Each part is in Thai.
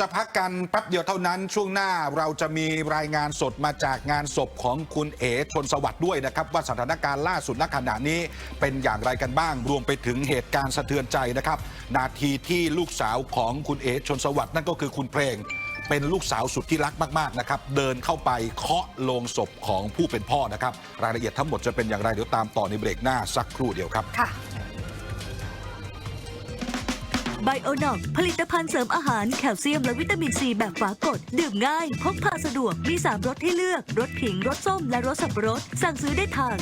จะพักกันแป๊บเดียวเท่านั้นช่วงหน้าเราจะมีรายงานสดมาจากงานศพของคุณเอ๋ชนสวัสดิ์ด้วยนะครับ ว่าสถานการณ์ล่าสุดณขณะนี้เป็นอย่างไรกันบ้าง รวมไปถึงเหตุการณ์สะเทือนใจนะครับ นาทีที่ลูกสาวของคุณเอ๋ชนสวัสดิ์นั่นก็คือคุณเพลง เป็นลูกสาวสุดที่รักมากๆนะครับ เดินเข้าไปเคาะโลงศพของผู้เป็นพ่อนะครับ รายละเอียดทั้งหมดจะเป็นอย่างไรเดี๋ยวตามต่อในเบรกหน้าสักครู่เดียวครับ ไบโอนอกผลิตภัณฑ์เสริมอาหารแคลเซียมและวิตามินซีแบบฝากด ดื่มง่าย พกพาสะดวก มี 3รสให้เลือก รสขิง รสส้ม และรสสับปะรด สั่งซื้อได้ทาง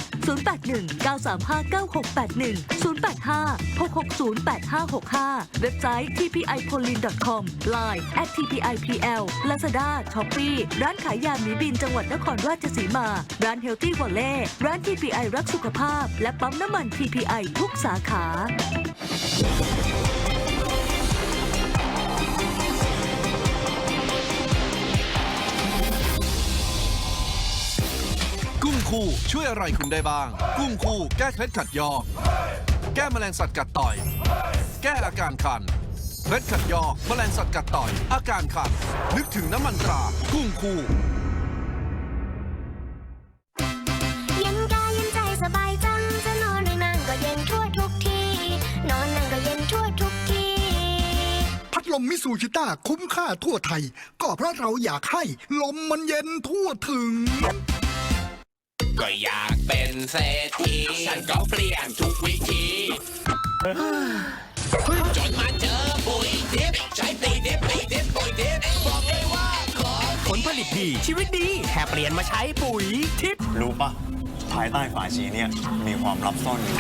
081 935 9681 085 660 8565 เว็บไซต์ tpipolin.com line at tpipl lazada shopee ร้านขายยาหมีบินจังหวัดนครราชสีมา ร้าน Healthy Valley ร้าน TPI รักสุขภาพ และปั๊มน้ำมัน TPI ทุกสาขา คู่ช่วยอะไรคุณได้บ้าง กุ้งคู่แก้เคล็ดขัดยอก แก้แมลงสัตว์กัดต่อย แก้อาการคันเคล็ดขัดยอกแมลงสัตว์กัดต่อย อาการคัน นึกถึงน้ำมันตรา กุ้งคู่ เย็นกายเย็นใจสบายจังจะนอนหรือนั่งก็เย็นทั่วทุกทีนอนนั่งก็เย็นทั่วทุกที พัดลมมิสูชิต้าคุ้มค่าทั่วไทย ก็เพราะเราอยากให้ลมมันเย็นทั่วถึง ก็อยากเป็นเศรษฐีฉันก็เปลี่ยนทุกวิธี จนมาเจอปุ๋ยทิพย์ใช้ปุ๋ยทิพย์ปุ๋ยทิพย์ปุ๋ยทิพย์บอกเลยว่าขอผลผลิตดี ชีวิตดีแค่เปลี่ยนมาใช้ปุ๋ยทิพย์รู้ปะภายใต้ฝาชีเนี่ยมีความลับซ่อนอยู่